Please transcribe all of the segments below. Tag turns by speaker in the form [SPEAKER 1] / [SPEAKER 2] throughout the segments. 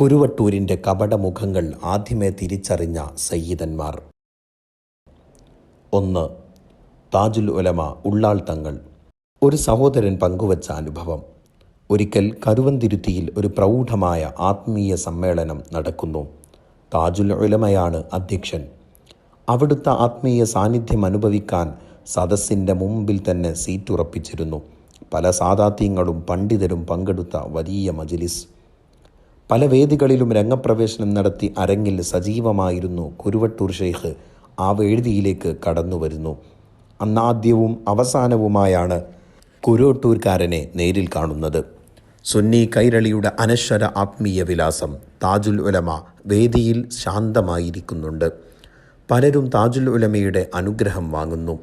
[SPEAKER 1] കുരുവട്ടൂരിന്റെ കപടമുഖങ്ങൾ ആദ്യമേ തിരിച്ചറിഞ്ഞ സയ്യിദന്മാർ. ഒന്ന് താജുൽ ഉലമ ഉള്ളാൾ തങ്ങൾ. ഒരു സഹോദരൻ പങ്കുവച്ച അനുഭവം. ഒരിക്കൽ കരുവന്തിരുത്തിയിൽ ഒരു പ്രൗഢമായ ആത്മീയ സമ്മേളനം നടക്കുന്നു. താജുൽ ഉലമയാണ് അധ്യക്ഷൻ. അവിടുത്തെ ആത്മീയ സാന്നിധ്യം അനുഭവിക്കാൻ സദസ്സിന്റെ മുമ്പിൽ തന്നെ സീറ്റുറപ്പിച്ചിരുന്നു. പല സാദാത്യങ്ങളും പണ്ഡിതരും പങ്കെടുത്ത വലിയ മജിലിസ്. പല വേദികളിലും രംഗപ്രവേശനം നടത്തി അരങ്ങിൽ സജീവമായിരുന്നു കുരുവട്ടൂർ ഷെയ്ഖ്. ആ വേദിയിലേക്ക് കടന്നു വരുന്നു. അന്നാദ്യവും അവസാനവുമായാണ് കുരുവട്ടൂർക്കാരനെ നേരിൽ കാണുന്നത്. സുന്നി കൈരളിയുടെ അനശ്വര ആത്മീയ വിലാസം താജുൽ ഉലമ വേദിയിൽ ശാന്തമായിരിക്കുന്നുണ്ട്. പലരും താജുൽ ഉലമയുടെ അനുഗ്രഹം വാങ്ങുന്നു.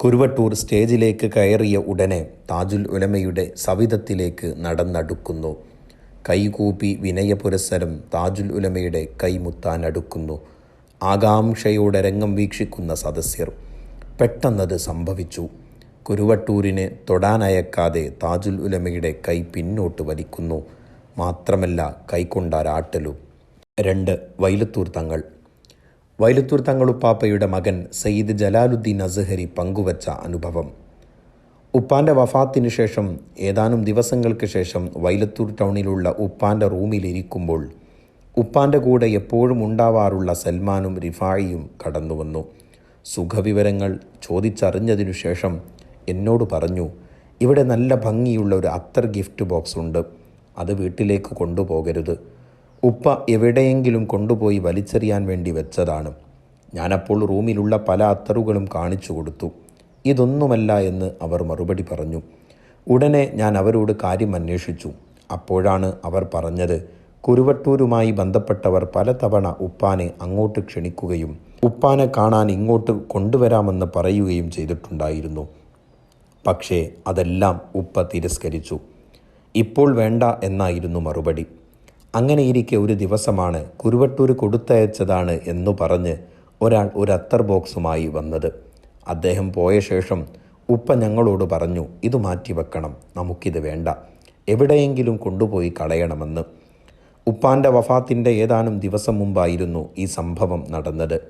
[SPEAKER 1] കുരുവട്ടൂർ സ്റ്റേജിലേക്ക് കയറിയ ഉടനെ താജുൽ ഉലമയുടെ സവിധത്തിലേക്ക് നടന്നടുക്കുന്നു. കൈകൂപ്പി വിനയപുരസ്സരം താജുൽ ഉലമയുടെ കൈമുത്താൻ അടുക്കുന്നു ആകാംക്ഷയോടെ രംഗം വീക്ഷിക്കുന്ന സദസ്യർ പെട്ടെന്നത് സംഭവിച്ചു. കുരുവട്ടൂരിന് തൊടാനയക്കാതെ താജുൽ ഉലമയുടെ കൈ പിന്നോട്ട് വലിക്കുന്നു. മാത്രമല്ല കൈക്കൊണ്ടാരാട്ടലും. രണ്ട് വൈലത്തൂർ തങ്ങൾ. വൈലത്തൂർ തങ്ങളുപ്പാപ്പയുടെ മകൻ സയ്യിദ് ജലാലുദ്ദീൻ അസഹരി പങ്കുവച്ച അനുഭവം. ഉപ്പാന്റെ വഫാത്തിന് ശേഷം ഏതാനും ദിവസങ്ങൾക്ക് ശേഷം വൈലത്തൂർ ടൗണിലുള്ള ഉപ്പാന്റെ റൂമിലിരിക്കുമ്പോൾ ഉപ്പാന്റെ കൂടെ എപ്പോഴും ഉണ്ടാവാറുള്ള സൽമാനും റിഫായിയും കടന്നു വന്നു. സുഖവിവരങ്ങൾ ചോദിച്ചറിഞ്ഞതിനു ശേഷം എന്നോട് പറഞ്ഞു ഇവിടെ നല്ല ഭംഗിയുള്ള ഒരു അത്തർ ഗിഫ്റ്റ് ബോക്സ് ഉണ്ട്. അത് വീട്ടിലേക്ക് കൊണ്ടുപോകരുത്. ഉപ്പ എവിടെയെങ്കിലും കൊണ്ടുപോയി വലിച്ചെറിയാൻ വേണ്ടി വെച്ചതാണ്. ഞാനപ്പോൾ റൂമിലുള്ള പല അത്തറുകളും കാണിച്ചു കൊടുത്തു. ഇതൊന്നുമല്ല എന്ന് അവർ മറുപടി പറഞ്ഞു. ഉടനെ ഞാൻ അവരോട് കാര്യം അന്വേഷിച്ചു. അപ്പോഴാണ് അവർ പറഞ്ഞത് കുരുവട്ടൂരുമായി ബന്ധപ്പെട്ടവർ പലതവണ ഉപ്പാനെ അങ്ങോട്ട് ക്ഷണിക്കുകയും ഉപ്പാനെ കാണാൻ ഇങ്ങോട്ട് കൊണ്ടുവരാമെന്ന് പറയുകയും ചെയ്തിട്ടുണ്ടായിരുന്നു. പക്ഷേ അതെല്ലാം ഉപ്പ തിരസ്കരിച്ചു. ഇപ്പോൾ വേണ്ട എന്നായിരുന്നു മറുപടി. അങ്ങനെയിരിക്കെ ഒരു ദിവസമാണ് കുരുവട്ടൂർ കൊടുത്തയച്ചതാണ് എന്നു പറഞ്ഞ് ഒരാൾ ഒരു അത്തർ ബോക്സുമായി വന്നത്. അദ്ദേഹം പോയ ശേഷം ഉപ്പ ഞങ്ങളോട് പറഞ്ഞു ഇത് മാറ്റി വെക്കണം നമുക്കിത് വേണ്ട. എവിടെയെങ്കിലും കൊണ്ടുപോയി കളയണമെന്ന്. ഉപ്പാന്റെ വഫാത്തിന്റെ ഏതാനും ദിവസം മുമ്പായിരുന്നു ഈ സംഭവം നടന്നത്.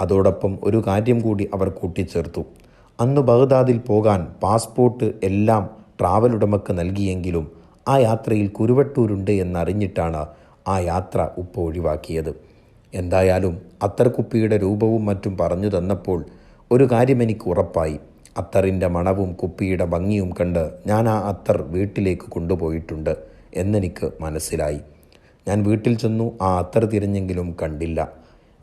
[SPEAKER 1] അതോടൊപ്പം ഒരു കാര്യം കൂടി അവർ കൂട്ടിച്ചേർത്തു. അന്ന് ബഗ്ദാദിൽ പോകാൻ പാസ്പോർട്ട് എല്ലാം ട്രാവൽ ഉടമക്ക് നൽകിയെങ്കിലും ആ യാത്രയിൽ കുരുവട്ടൂരുണ്ട് എന്നറിഞ്ഞിട്ടാണ് ആ യാത്ര ഉപ്പ് ഒഴിവാക്കിയത്. എന്തായാലും അത്തർക്കുപ്പിയുടെ രൂപവും മറ്റും പറഞ്ഞു തന്നപ്പോൾ ഒരു കാര്യം എനിക്ക് ഉറപ്പായി. അത്തറിന്റെ മണവും കുപ്പിയുടെ ഭംഗിയും കണ്ട് ഞാൻ ആ അത്തർ വീട്ടിലേക്ക് കൊണ്ടുപോയിട്ടുണ്ട് എന്നെനിക്ക് മനസ്സിലായി. ഞാൻ വീട്ടിൽ ചെന്നു ആ അത്തർ തിരഞ്ഞെങ്കിലും കണ്ടില്ല.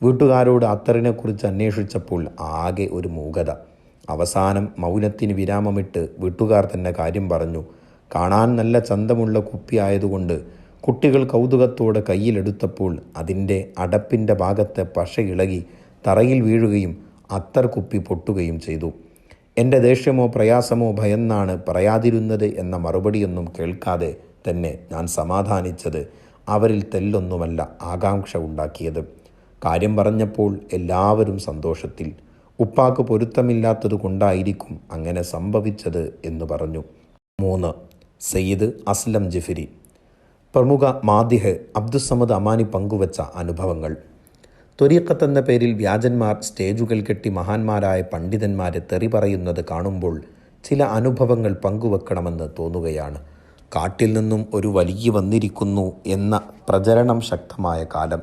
[SPEAKER 1] വീട്ടുകാരോട് അത്തറിനെക്കുറിച്ച് അന്വേഷിച്ചപ്പോൾ ആകെ ഒരു മൂകത. അവസാനം മൗനത്തിന് വിരാമമിട്ട് വീട്ടുകാർ തന്നെ കാര്യം പറഞ്ഞു. കാണാൻ നല്ല ചന്തമുള്ള കുപ്പി ആയതുകൊണ്ട് കുട്ടികൾ കൗതുകത്തോടെ കയ്യിലെടുത്തപ്പോൾ അതിന്റെ അടപ്പിന്റെ ഭാഗത്തെ പശ ഇളകി തറയിൽ വീഴുകയും അത്തർ കുപ്പി പൊട്ടുകയും ചെയ്തു. എന്റെ ദേഷ്യമോ പ്രയാസമോ ഭയന്നാണ് പറയാതിരുന്നത് എന്ന മറുപടിയൊന്നും കേൾക്കാതെ തന്നെ ഞാൻ സമാധാനിച്ചത് അവരിൽ തെല്ലൊന്നുമല്ല ആകാംക്ഷ ഉണ്ടാക്കിയത്. കാര്യം പറഞ്ഞപ്പോൾ എല്ലാവരും സന്തോഷത്തിൽ ഉപ്പാക്ക് പൊരുത്തമില്ലാത്തത് കൊണ്ടായിരിക്കും അങ്ങനെ സംഭവിച്ചത് എന്ന് പറഞ്ഞു. മൂന്ന് സയ്യിദ് അസ്ലം ജിഫിരി. പ്രമുഖ മാദിഹ് അബ്ദുസമദ് അമാനി പങ്കുവച്ച അനുഭവങ്ങൾ. ത്വരീക്കത്ത് എന്ന പേരിൽ വ്യാജന്മാർ സ്റ്റേജുകൾ കെട്ടി മഹാന്മാരായ പണ്ഡിതന്മാരെ തെറി പറയുന്നത് കാണുമ്പോൾ ചില അനുഭവങ്ങൾ പങ്കുവെക്കണമെന്ന് തോന്നുകയാണ്. കാട്ടിൽ നിന്നും ഒരു വലിയ വന്നിരിക്കുന്നു എന്ന പ്രചരണം ശക്തമായ കാലം.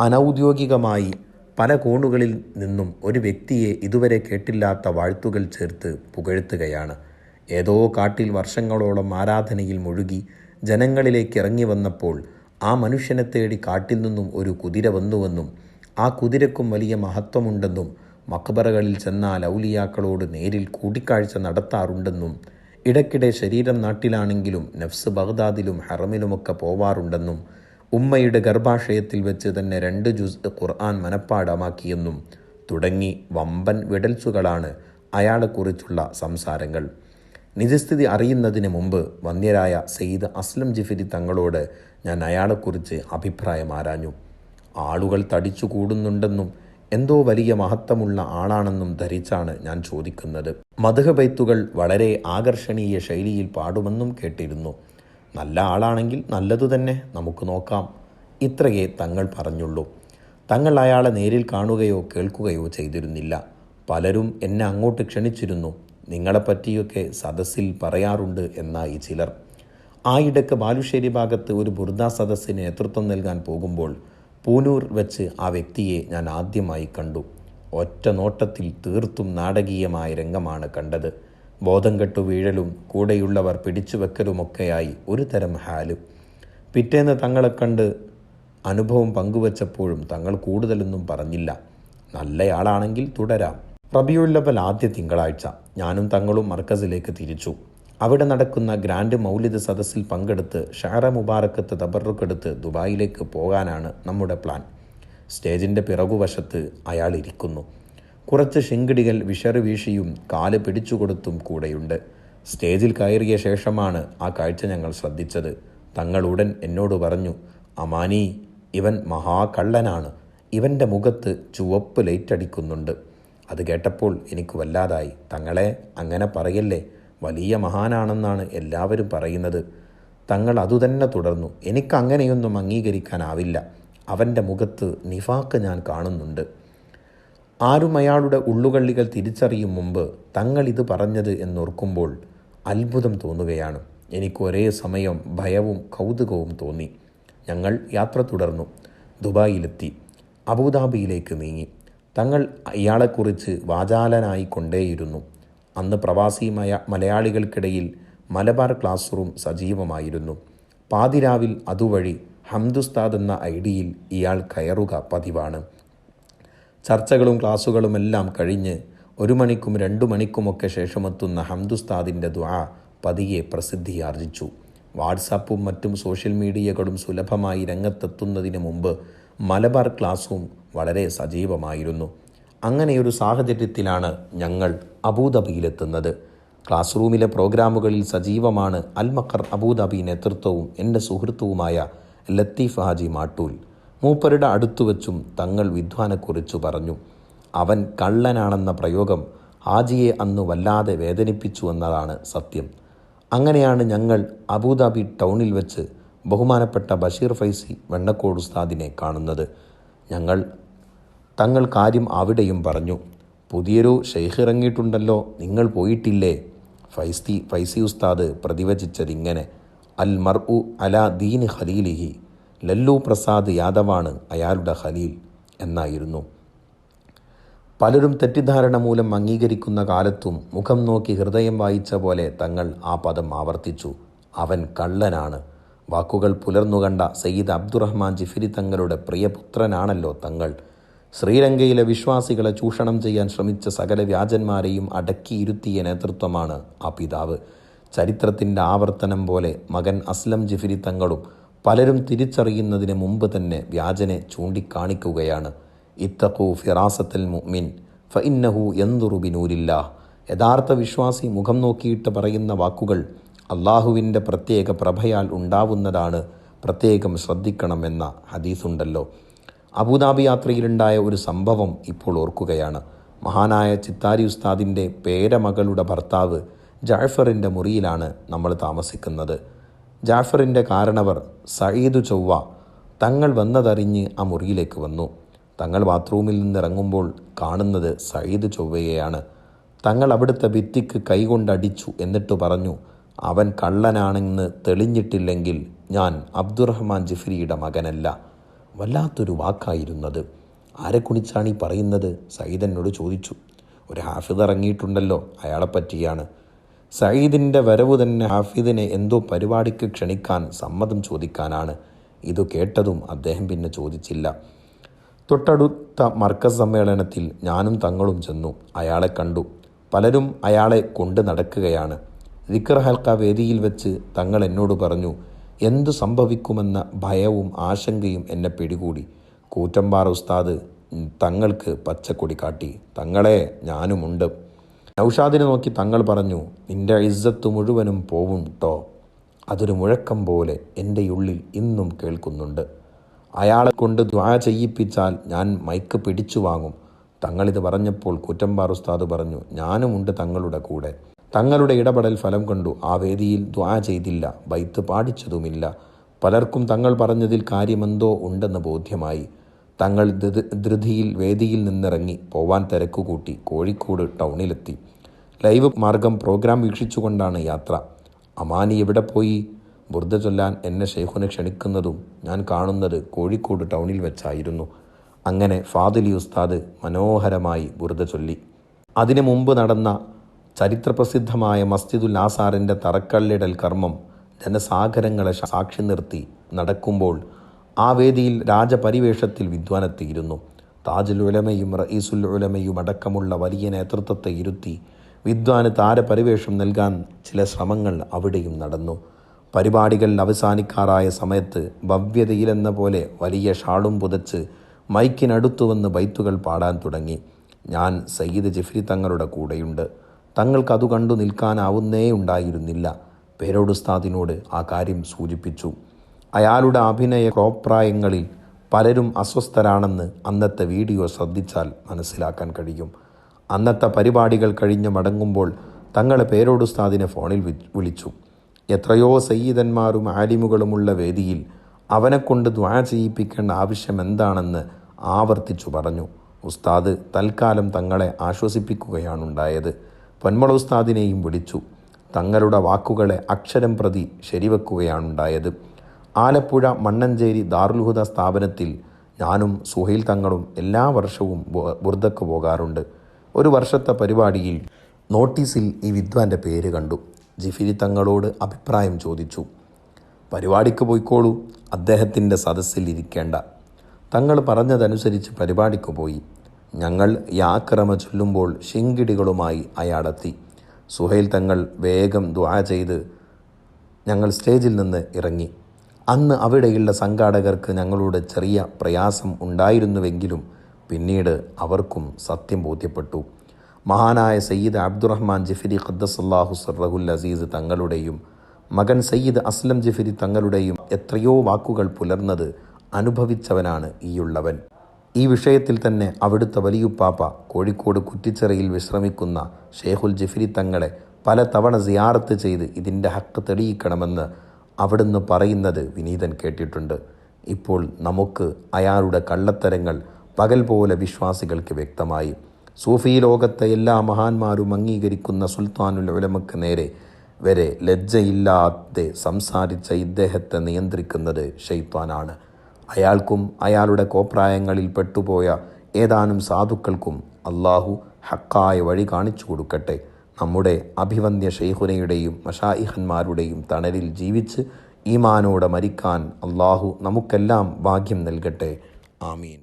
[SPEAKER 1] അനൗദ്യോഗികമായി പല കോണുകളിൽ നിന്നും ഒരു വ്യക്തിയെ ഇതുവരെ കേട്ടില്ലാത്ത വാഴ്ത്തുകൾ ചേർത്ത് പുകഴ്ത്തുകയാണ്. ഏതോ കാട്ടിൽ വർഷങ്ങളോളം ആരാധനയിൽ മുഴുകി ജനങ്ങളിലേക്ക് ഇറങ്ങി വന്നപ്പോൾ ആ മനുഷ്യനെ തേടി കാട്ടിൽ നിന്നും ഒരു കുതിര വന്നുവെന്നും ആ കുതിരക്കും വലിയ മഹത്വമുണ്ടെന്നും മക്ബറകളിൽ ചെന്നാൽ ഔലിയാക്കളോട് നേരിൽ കൂടിക്കാഴ്ച നടത്താറുണ്ടെന്നും ഇടയ്ക്കിടെ ശരീരം നാട്ടിലാണെങ്കിലും നഫ്സ് ബഗ്ദാദിലും ഹറമിലുമൊക്കെ പോവാറുണ്ടെന്നും ഉമ്മയുടെ ഗർഭാശയത്തിൽ വെച്ച് തന്നെ രണ്ട് ജുസ് ഖുർആൻ മനഃപ്പാടമാക്കിയെന്നും തുടങ്ങി വമ്പൻ വിടൽസുകളാണ് അയാളെക്കുറിച്ചുള്ള സംസാരങ്ങൾ. നിജസ്ഥിതി അറിയുന്നതിന് മുമ്പ് വന്യരായ സെയ്ദ് അസ്ലം ജിഫിരി തങ്ങളോട് ഞാൻ അയാളെക്കുറിച്ച് അഭിപ്രായം ആരാഞ്ഞു. ആളുകൾ തടിച്ചു കൂടുന്നുണ്ടെന്നും എന്തോ വലിയ മഹത്വമുള്ള ആളാണെന്നും ധരിച്ചാണ് ഞാൻ ചോദിക്കുന്നത്. മധുഹബൈത്തുകൾ വളരെ ആകർഷണീയ ശൈലിയിൽ പാടുമെന്നും കേട്ടിരുന്നു. നല്ല ആളാണെങ്കിൽ നല്ലതു തന്നെ നമുക്ക് നോക്കാം. ഇത്രയേ തങ്ങൾ പറഞ്ഞുള്ളൂ. തങ്ങൾ അയാളെ നേരിൽ കാണുകയോ കേൾക്കുകയോ ചെയ്തിരുന്നില്ല. പലരും എന്നെ അങ്ങോട്ട് ക്ഷണിച്ചിരുന്നു. നിങ്ങളെപ്പറ്റിയൊക്കെ സദസ്സിൽ പറയാറുണ്ട് എന്നായി ചിലർ. ആയിടക്ക് ബാലുശ്ശേരി ഭാഗത്ത് ഒരു ബുർദ സദസ്സിന് നേതൃത്വം നൽകാൻ പോകുമ്പോൾ പൂനൂർ വെച്ച് ആ വ്യക്തിയെ ഞാൻ ആദ്യമായി കണ്ടു. ഒറ്റ നോട്ടത്തിൽ തീർത്തും നാടകീയമായ രംഗമാണ് കണ്ടത്. ബോധം കെട്ടു വീഴലും കൂടെയുള്ളവർ പിടിച്ചു വെക്കലുമൊക്കെയായി ഒരു തരം ഹാൽ. പിറ്റേന്ന് തങ്ങളെ കണ്ട് അനുഭവം പങ്കുവച്ചപ്പോഴും തങ്ങൾ കൂടുതലൊന്നും പറഞ്ഞില്ല. നല്ലയാളാണെങ്കിൽ തുടരാം. റബിയുള്ളവൽ ആദ്യ തിങ്കളാഴ്ച ഞാനും തങ്ങളും മർക്കസിലേക്ക് തിരിച്ചു. അവിടെ നടക്കുന്ന ഗ്രാൻഡ് മൗലിദ് സദസ്സിൽ പങ്കെടുത്ത് ഷാറ മുബാറക്കത്ത് തബറുക്കെടുത്ത് ദുബായിലേക്ക് പോകാനാണ് നമ്മുടെ പ്ലാൻ. സ്റ്റേജിന്റെ പിറകുവശത്ത് അയാൾ ഇരിക്കുന്നു. കുറച്ച് ശിങ്കിടികൾ വിഷറ് വീശിയും കാൽ പിടിച്ചുകൊടുത്തും കൂടെയുണ്ട്. സ്റ്റേജിൽ കയറിയ ശേഷമാണ് ആ കാഴ്ച ഞങ്ങൾ ശ്രദ്ധിച്ചത്. തങ്ങൾ ഉടൻ എന്നോട് പറഞ്ഞു അമാനി ഇവൻ മഹാകള്ളനാണ്. ഇവന്റെ മുഖത്ത് ചുവപ്പ് ലൈറ്റടിക്കുന്നുണ്ട്. അത് കേട്ടപ്പോൾ എനിക്ക് വല്ലാതായി. തങ്ങളെ അങ്ങനെ പറയല്ലേ? വലിയ മഹാനാണെന്നാണ് എല്ലാവരും പറയുന്നത്. തങ്ങൾ അതുതന്നെ തുടർന്നു. എനിക്ക് അങ്ങനെയൊന്നും അംഗീകരിക്കാനാവില്ല. അവന്റെ മുഖത്ത് നിഫാക്ക് ഞാൻ കാണുന്നുണ്ട്. ആരും അയാളുടെ ഉള്ളുകള്ളികൾ തിരിച്ചറിയും മുമ്പ് തങ്ങൾ ഇത് പറഞ്ഞത് എന്നോർക്കുമ്പോൾ അത്ഭുതം തോന്നുകയാണ്. എനിക്ക് ഒരേ സമയം ഭയവും കൗതുകവും തോന്നി. ഞങ്ങൾ യാത്ര തുടർന്നു. ദുബായിലെത്തി. അബുദാബിയിലേക്ക് നീങ്ങി. തങ്ങൾ ഇയാളെക്കുറിച്ച് വാചാലനായി കൊണ്ടേയിരുന്നു അന്ന് പ്രവാസിമായ മലയാളികൾക്കിടയിൽ മലബാർ ക്ലാസ് റൂം സജീവമായിരുന്നു. പാതിരാവിൽ അതുവഴി ഹംദുസ്താദ് എന്ന ഐ ഡിയിൽ ഇയാൾ കയറുക പതിവാണ്. ചർച്ചകളും ക്ലാസ്സുകളുമെല്ലാം കഴിഞ്ഞ് ഒരു മണിക്കും രണ്ടു മണിക്കുമൊക്കെ ശേഷമെത്തുന്ന ഹംദുസ്താദിന്റെ ദ്വാ പതിയെ പ്രസിദ്ധിയാർജിച്ചു. വാട്സാപ്പും മറ്റും സോഷ്യൽ മീഡിയകളും സുലഭമായി രംഗത്തെത്തുന്നതിന് മുമ്പ് മലബാർ ക്ലാസ്സും വളരെ സജീവമായിരുന്നു. അങ്ങനെയൊരു സാഹചര്യത്തിലാണ് ഞങ്ങൾ അബൂദബിയിലെത്തുന്നത്. ക്ലാസ് റൂമിലെ പ്രോഗ്രാമുകളിൽ സജീവമാണ് അൽ മക്കർ അബൂദബി നേതൃത്വവും എന്റെ സുഹൃത്തുവുമായ ലത്തീഫ് ഹാജി മാട്ടൂൽ. മൂപ്പരുടെ അടുത്തു വച്ചും തങ്ങൾ വിദ്വാനെക്കുറിച്ചു പറഞ്ഞു. അവൻ കള്ളനാണെന്ന പ്രയോഗം ഹാജിയെ അന്ന് വല്ലാതെ വേദനിപ്പിച്ചു എന്നതാണ് സത്യം. അങ്ങനെയാണ് ഞങ്ങൾ അബൂദാബി ടൗണിൽ വെച്ച് ബഹുമാനപ്പെട്ട ബഷീർ ഫൈസി വെണ്ണക്കോട് ഉസ്താദിനെ കാണുന്നത്. ഞങ്ങൾ തങ്ങൾ കാര്യം അവിടെയും പറഞ്ഞു. പുതിയൊരു ഷെയ്ഖ് ഇറങ്ങിയിട്ടുണ്ടല്ലോ നിങ്ങൾ പോയിട്ടില്ലേ? ഫൈസ്തി ഫൈസി ഉസ്താദ് പ്രതിവചിച്ചതിങ്ങനെ അൽ മർ ഉ അല ദീൻ ഖലീലിഹി. ലല്ലു പ്രസാദ് യാദവാണ് അയാളുടെ ഖലീൽ എന്നായിരുന്നു. പലരും തെറ്റിദ്ധാരണ മൂലം അംഗീകരിക്കുന്ന കാലത്തും മുഖം നോക്കി ഹൃദയം വായിച്ച പോലെ തങ്ങൾ ആ പദം ആവർത്തിച്ചു. അവൻ കള്ളനാണ്. വാക്കുകൾ പുലർന്നുകണ്ട സയ്യിദ് അബ്ദുറഹ്മാൻ ജിഫിരി തങ്ങളുടെ പ്രിയപുത്രനാണല്ലോ തങ്ങൾ. ശ്രീലങ്കയിലെ വിശ്വാസികളെ ചൂഷണം ചെയ്യാൻ ശ്രമിച്ച സകല വ്യാജന്മാരെയും അടക്കിയിരുത്തിയ നേതൃത്വമാണ് ആ പിതാവ്. ചരിത്രത്തിന്റെ ആവർത്തനം പോലെ മകൻ അസ്ലം ജിഫിരി തങ്ങളും പലരും തിരിച്ചറിയുന്നതിന് മുമ്പ് തന്നെ വ്യാജനെ ചൂണ്ടിക്കാണിക്കുകയാണ്. ഇത്തഖു ഫിറാസത്തൽ മുഅ്മിൻ ഫഇന്നഹു യൻദുറു ബിനൂരില്ലാ യഥാർത്ഥ വിശ്വാസി മുഖം നോക്കിയിട്ട് പറയുന്ന വാക്കുകൾ അള്ളാഹുവിന്റെ പ്രത്യേക പ്രഭയാൽ ഉണ്ടാവുന്നതാണ് പ്രത്യേകം ശ്രദ്ധിക്കണമെന്ന ഹദീസുണ്ടല്ലോ. അബുദാബി യാത്രയിലുണ്ടായ ഒരു സംഭവം ഇപ്പോൾ ഓർക്കുകയാണ്. മഹാനായ ചിത്താരി ഉസ്താദിന്റെ പേരമകളുടെ ഭർത്താവ് ജാഫറിന്റെ മുറിയിലാണ് നമ്മൾ താമസിക്കുന്നത്. ജാഫറിന്റെ കാരണവർ സയ്യിദു ചൊവ്വ തങ്ങൾ വന്നതറിഞ്ഞ് ആ മുറിയിലേക്ക് വന്നു. തങ്ങൾ ബാത്റൂമിൽ നിന്നിറങ്ങുമ്പോൾ കാണുന്നത് സയ്യിദ് ചൊവ്വയെയാണ്. തങ്ങൾ അവിടുത്തെ ഭിത്തിക്ക് കൈകൊണ്ടടിച്ചു എന്നിട്ട് പറഞ്ഞു അവൻ കള്ളനാണെന്ന് തെളിഞ്ഞിട്ടില്ലെങ്കിൽ ഞാൻ അബ്ദുറഹ്മാൻ ജിഫ്രിയുടെ മകനല്ല. വല്ലാത്തൊരു വാക്കായിരുന്നത്. ആരെ കുണിച്ചാണ് ഈ പറയുന്നത്? സയ്യിദ് ചോദിച്ചു. ഒരു ഹാഫിദ് ഇറങ്ങിയിട്ടുണ്ടല്ലോ അയാളെ പറ്റിയാണ്. സയ്യിദിന്റെ വരവ് തന്നെ ഹാഫിദിനെ എന്തോ പരിപാടിക്ക് ക്ഷണിക്കാൻ സമ്മതം ചോദിക്കാനാണ്. ഇത് കേട്ടതും അദ്ദേഹം പിന്നെ ചോദിച്ചില്ല. തൊട്ടടുത്ത മർക്കസ് സമ്മേളനത്തിൽ ഞാനും തങ്ങളും ചെന്നു. അയാളെ കണ്ടു. പലരും അയാളെ കൊണ്ടു നടക്കുകയാണ്. ദിക്കർ ഹൽക്ക വേദിയിൽ വെച്ച് തങ്ങൾ എന്നോട് പറഞ്ഞു എന്തു സംഭവിക്കുമെന്ന ഭയവും ആശങ്കയും എന്നെ പിടികൂടി. കൂറ്റമ്പാറ ഉസ്താദ് തങ്ങൾക്ക് പച്ചക്കൊടി കാട്ടി. തങ്ങളെ ഞാനുമുണ്ട്. നൗഷാദിനെ നോക്കി തങ്ങൾ പറഞ്ഞു നിന്റെ ഇസ്സത്ത് മുഴുവനും പോവും കേട്ടോ അതൊരു മുഴക്കം പോലെ എന്റെ ഉള്ളിൽ ഇന്നും കേൾക്കുന്നുണ്ട്. അയാളെ കൊണ്ട് ദ്വാ ചെയ്യിപ്പിച്ചാൽ ഞാൻ മൈക്ക് പിടിച്ചു വാങ്ങും. തങ്ങളിത് പറഞ്ഞപ്പോൾ കുറ്റമ്പാർ ഉസ്താദ് പറഞ്ഞു ഞാനുമുണ്ട് തങ്ങളുടെ കൂടെ. തങ്ങളുടെ ഇടപെടൽ ഫലം കണ്ടു. ആ വേദിയിൽ ദ്വാ ചെയ്തില്ല. ബൈത്ത് പാടിച്ചതുമില്ല. പലർക്കും തങ്ങൾ പറഞ്ഞതിൽ കാര്യമെന്തോ ഉണ്ടെന്ന് ബോധ്യമായി. തങ്ങൾ ധൃതിയിൽ വേദിയിൽ നിന്നിറങ്ങി പോവാൻ തിരക്കുകൂട്ടി കോഴിക്കോട് ടൗണിലെത്തി. ലൈവ് മാർഗം പ്രോഗ്രാം വീക്ഷിച്ചുകൊണ്ടാണ് യാത്ര. അമാനി എവിടെ പോയി? ബുർദ ചൊല്ലാൻ എന്നെ ഷെയ്ഖുനെ ക്ഷണിക്കുന്നതും ഞാൻ കാണുന്നത് കോഴിക്കോട് ടൗണിൽ വെച്ചായിരുന്നു. അങ്ങനെ ഫാദിലി ഉസ്താദ് മനോഹരമായി ബുർദ ചൊല്ലി. അതിനു മുമ്പ് നടന്ന ചരിത്രപ്രസിദ്ധമായ മസ്ജിദുൽ ആസാറിന്റെ തറക്കല്ലിടൽ കർമ്മം ജനസാഗരങ്ങളെ സാക്ഷി നിർത്തി നടക്കുമ്പോൾ ആ വേദിയിൽ രാജപരിവേഷത്തിൽ വിദ്വാനെത്തിയിരുന്നു. താജുൽ ഉലമയും റഈസുൽ ഉലമയും അടക്കമുള്ള വലിയ നേതൃത്വത്തെ ഇരുത്തി വിദ്വാന് താരപരിവേഷം നൽകാൻ ചില ശ്രമങ്ങൾ അവിടെയും നടന്നു. പരിപാടികൾ അവസാനിക്കാറായ സമയത്ത് ഭവ്യതയിലെന്ന പോലെ വലിയ ഷാളും പുതച്ച് മൈക്കിനടുത്തു വന്ന് ബൈത്തുകൾ പാടാൻ തുടങ്ങി. ഞാൻ സയ്യിദ് ജഫ്രി തങ്ങളുടെ കൂടെയുണ്ട്. തങ്ങൾക്ക് അത് കണ്ടു നിൽക്കാനാവുന്നേ ഉണ്ടായിരുന്നില്ല. പേരോടുസ്താദിനോട് ആ കാര്യം സൂചിപ്പിച്ചു. അയാളുടെ അഭിനയ കോപ്രായങ്ങളിൽ പലരും അസ്വസ്ഥരാണെന്ന് അന്നത്തെ വീഡിയോ ശ്രദ്ധിച്ചാൽ മനസ്സിലാക്കാൻ കഴിയും. അന്നത്തെ പരിപാടികൾ കഴിഞ്ഞ് മടങ്ങുമ്പോൾ തങ്ങളെ പേരോടുസ്താദിനെ ഫോണിൽ വിളിച്ചു. എത്രയോ സയ്യിദന്മാരും ആലിമുകളുമുള്ള വേദിയിൽ അവനെക്കൊണ്ട് ദ്വാ ചെയ്യിപ്പിക്കേണ്ട ആവശ്യം എന്താണെന്ന് ആവർത്തിച്ചു പറഞ്ഞു. ഉസ്താദ് തൽക്കാലം തങ്ങളെ ആശ്വസിപ്പിക്കുകയാണുണ്ടായത്. പൊന്മള ഉസ്താദിനെയും വിളിച്ചു. തങ്ങളുടെ വാക്കുകളെ അക്ഷരം പ്രതി ശരിവെക്കുകയാണുണ്ടായത്. ആലപ്പുഴ മണ്ണഞ്ചേരി ദാറുൽഹുദ സ്ഥാപനത്തിൽ ഞാനും സുഹൈൽ തങ്ങളും എല്ലാ വർഷവും ബുർദക്ക് പോകാറുണ്ട്. ഒരു വർഷത്തെ പരിപാടിയിൽ നോട്ടീസിൽ ഈ വിദ്വാന്റെ പേര് കണ്ടു. ജിഫിരി തങ്ങളോട് അഭിപ്രായം ചോദിച്ചു. പരിപാടിക്ക് പോയിക്കോളൂ അദ്ദേഹത്തിന്റെ സദസ്സിൽ ഇരിക്കേണ്ട. തങ്ങൾ പറഞ്ഞതനുസരിച്ച് പരിപാടിക്ക് പോയി. ഞങ്ങൾ യാക്രമ ചൊല്ലുമ്പോൾ ശിങ്കിടികളുമായി അയാളെത്തി. സുഹൈൽ തങ്ങൾ വേഗം ദ്വാ ചെയ്ത് ഞങ്ങൾ സ്റ്റേജിൽ നിന്ന് ഇറങ്ങി. അന്ന് അവിടെയുള്ള സംഘാടകർക്ക് ഞങ്ങളുടെ ചെറിയ പ്രയാസം ഉണ്ടായിരുന്നുവെങ്കിലും പിന്നീട് അവർക്കും സത്യം ബോധ്യപ്പെട്ടു. മഹാനായ സയ്യിദ് അബ്ദുറഹ്മാൻ ജിഫിരി ഖദ്ദസല്ലാഹു സർറഹുൽ അസീസ് തങ്ങളുടെയും മകൻ സയ്യിദ് അസ്ലം ജിഫിരി തങ്ങളുടെയും എത്രയോ വാക്കുകൾ പുലർന്നത് അനുഭവിച്ചവനാണ് ഈയുള്ളവൻ. ഈ വിഷയത്തിൽ തന്നെ അവിടുത്തെ വലിയുപ്പാപ്പ കോഴിക്കോട് കുറ്റിച്ചിറയിൽ വിശ്രമിക്കുന്ന ഷേഖുൽ ജിഫിരി തങ്ങളെ പല തവണ സിയാറത്ത് ചെയ്ത് ഇതിന്റെ ഹക്ക് തെളിയിക്കണമെന്ന് അവിടുന്ന് പറയുന്നത് വിനീതൻ കേട്ടിട്ടുണ്ട്. ഇപ്പോൾ നമുക്ക് അയാളുടെ കള്ളത്തരങ്ങൾ പകൽ പോലെ വിശ്വാസികൾക്ക് വ്യക്തമായി. സൂഫി ലോകത്തെ എല്ലാ മഹാന്മാരും അംഗീകരിക്കുന്ന സുൽത്താനുൽ ഉലമക്ക് നേരെ വരെ ലജ്ജയില്ലാതെ സംസാരിച്ച ഇദ്ദേഹത്തെ നിയന്ത്രിക്കുന്നത് ഷെയ്ത്താനാണ് അയാൾക്കും അയാളുടെ കോപ്രായങ്ങളിൽ പെട്ടുപോയ ഏതാനും സാധുക്കൾക്കും അള്ളാഹു ഹക്കായ വഴി കാണിച്ചു കൊടുക്കട്ടെ. നമ്മുടെ അഭിവന്യ ഷെയ്ഹുനയുടെയും മഷായിഹന്മാരുടെയും തണലിൽ ജീവിച്ച് ഈമാനോടെ മരിക്കാൻ അള്ളാഹു നമുക്കെല്ലാം ഭാഗ്യം നൽകട്ടെ. ആമീൻ.